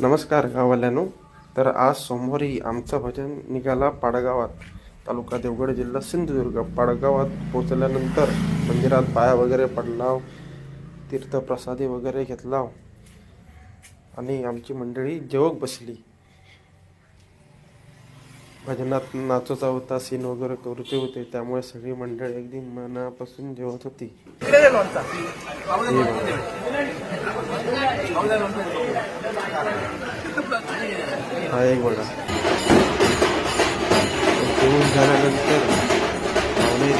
नमस्कार गाववाल्यानो. तर आज सोमवारी आमचं भजन निघाला पाडगावात. तालुका देवगड जिल्हा सिंधुदुर्ग. पाडगावात पोचल्यानंतर मंदिरात पाया वगैरे पडलाव तीर्थप्रसादी वगैरे घेतला आणि आमची मंडळी जेवक बसली. भजनात नाचोचा होता सीन वगैरे करूचे होते त्यामुळे सगळी मंडळी अगदी मनापासून जेवत होती. हे एक बघा. जेवण झाल्यानंतर पावणे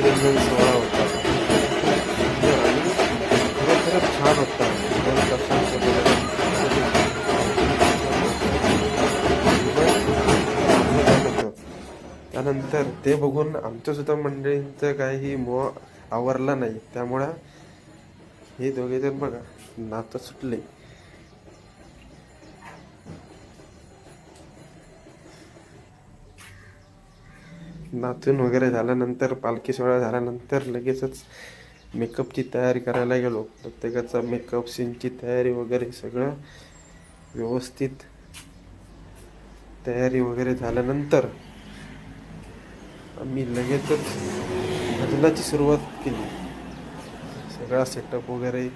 रंजन सोहळा होता. आणि खरोखरच छान होता. त्यानंतर ते बघून आमच्यासुद्धा मंडळींचं काही मोह आवरला नाही. त्यामुळं हे दोघे जण बघा नातं सुटले. नाचून वगैरे झाल्यानंतर पालखी सोहळा झाल्यानंतर लगेचच मेकअपची तयारी करायला गेलो. प्रत्येकाचा मेकअप सीनची तयारी वगैरे सगळं व्यवस्थित तयारी वगैरे झाल्यानंतर आम्ही लगेचच भजनाची सुरुवात केली. सगळा सेटअप वगैरे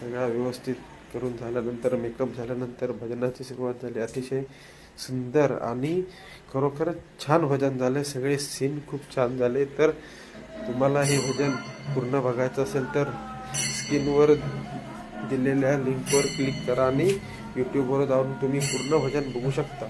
सगळा व्यवस्थित करून झाल्यानंतर मेकअप झाल्यानंतर भजनाची सुरुवात झाली. अतिशय सुंदर आणि खरोखरच छान भजन झाले. सगळे सीन खूप छान झाले. तर तुम्हाला हे भजन पूर्ण बघायचं असेल तर स्क्रीनवर दिलेल्या लिंकवर क्लिक करा आणि यूट्यूबवर जाऊन तुम्ही पूर्ण भजन बघू शकता.